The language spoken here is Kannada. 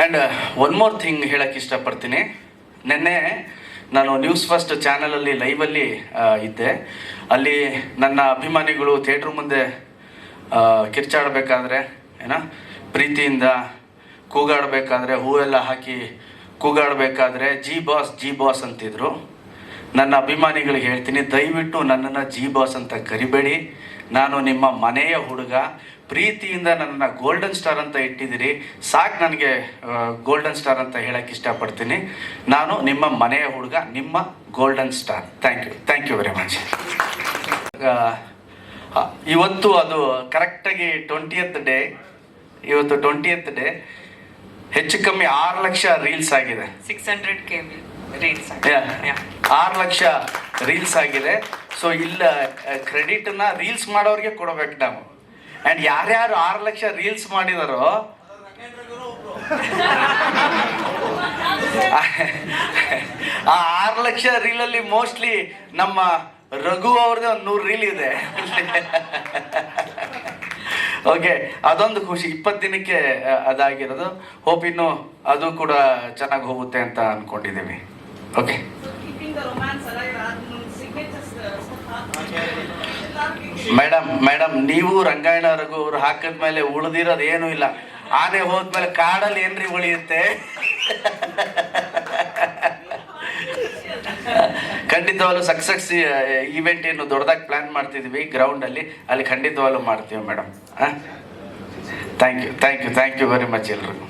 ಆ್ಯಂಡ್ ಒನ್ ಮೋರ್ ಥಿಂಗ್ ಹೇಳಕ್ಕೆ ಇಷ್ಟಪಡ್ತೀನಿ. ನಿನ್ನೆ ನಾನು ನ್ಯೂಸ್ ಫಸ್ಟ್ ಚಾನಲಲ್ಲಿ ಲೈವಲ್ಲಿ ಇದ್ದೆ. ಅಲ್ಲಿ ನನ್ನ ಅಭಿಮಾನಿಗಳು ಥಿಯೇಟ್ರ್ ಮುಂದೆ ಕಿರ್ಚಾಡಬೇಕಾದ್ರೆ, ಏನ, ಪ್ರೀತಿಯಿಂದ ಕೂಗಾಡಬೇಕಾದ್ರೆ, ಹೂವೆಲ್ಲ ಹಾಕಿ ಕೂಗಾಡಬೇಕಾದ್ರೆ, ಜಿ ಬಾಸ್ ಜಿ ಬಾಸ್ ಅಂತಿದ್ರು. ನನ್ನ ಅಭಿಮಾನಿಗಳಿಗೆ ಹೇಳ್ತೀನಿ, ದಯವಿಟ್ಟು ನನ್ನನ್ನು ಜಿ ಬಾಸ್ ಅಂತ ಕರಿಬೇಡಿ. ನಾನು ನಿಮ್ಮ ಮನೆಯ ಹುಡುಗ. ಪ್ರೀತಿಯಿಂದ ನನ್ನನ್ನು ಗೋಲ್ಡನ್ ಸ್ಟಾರ್ ಅಂತ ಇಟ್ಟಿದ್ದೀರಿ. ಸಾಕು ನನಗೆ ಗೋಲ್ಡನ್ ಸ್ಟಾರ್ ಅಂತ ಹೇಳಕ್ಕೆ ಇಷ್ಟಪಡ್ತೀನಿ. ನಾನು ನಿಮ್ಮ ಮನೆಯ ಹುಡುಗ, ನಿಮ್ಮ golden star thank you thank you very much ಇವತ್ತು ಅದು ಕರೆಕ್ಟಾಗಿ ಟ್ವೆಂಟಿಯತ್ ಡೇ ಇವತ್ತು ಟ್ವೆಂಟಿಯತ್ ಡೇ ಹೆಚ್ಚು ಕಮ್ಮಿ ಆರು ಲಕ್ಷ ರೀಲ್ಸ್ ಆಗಿದೆ. ಸಿಕ್ಸ್ ಹಂಡ್ರೆಡ್ ಕೆ ಆರು ಲಕ್ಷ ರೀಲ್ಸ್ ಆಗಿದೆ. ಸೊ ಇಲ್ಲ ಕ್ರೆಡಿಟ್ನ ರೀಲ್ಸ್ ಮಾಡೋರಿಗೆ ಕೊಡಬೇಕು ನಾವು. ಆ್ಯಂಡ್ ಯಾರ್ಯಾರು ಆರು ಲಕ್ಷ ರೀಲ್ಸ್ ಮಾಡಿದಾರೋ ಆ ಆರು ಲಕ್ಷ ರೀಲಲ್ಲಿ ಮೋಸ್ಟ್ಲಿ ನಮ್ಮ ರಘು ಅವ್ರದ್ದು ಒಂದು ನೂರು ರೀಲ್ ಇದೆ. ಓಕೆ ಅದೊಂದು ಖುಷಿ. ಇಪ್ಪತ್ತು ದಿನಕ್ಕೆ ಅದಾಗಿರೋದು. ಹೋಪ್ ಇನ್ನು ಅದು ಕೂಡ ಚೆನ್ನಾಗಿ ಹೋಗುತ್ತೆ ಅಂತ ಅನ್ಕೊಂಡಿದ್ದೀವಿ. ಓಕೆ uh, ಮೇಡಮ್ ಮೇಡಮ್ ನೀವು ರಂಗಾಯಣ ರಘು ಅವ್ರು ಹಾಕಿದ್ಮೇಲೆ ಉಳಿದಿರೋದು ಏನೂ ಇಲ್ಲ. ಆನೆ ಹೋದ್ಮೇಲೆ ಕಾಡಲ್ಲಿ ಏನ್ರಿ ಉಳಿಯುತ್ತೆ? ಖಂಡಿತವಾಗ್ಲೂ ಸಕ್ಸಸ್ ಈವೆಂಟ್ ಏನು ದೊಡ್ಡದಾಗಿ ಪ್ಲಾನ್ ಮಾಡ್ತಿದ್ವಿ ಗ್ರೌಂಡಲ್ಲಿ ಅಲ್ಲಿ. ಖಂಡಿತವಾಗ್ಲೂ ಮಾಡ್ತೀವಿ madam thank you thank you thank you very much ಎಲ್ರಿಗೂ.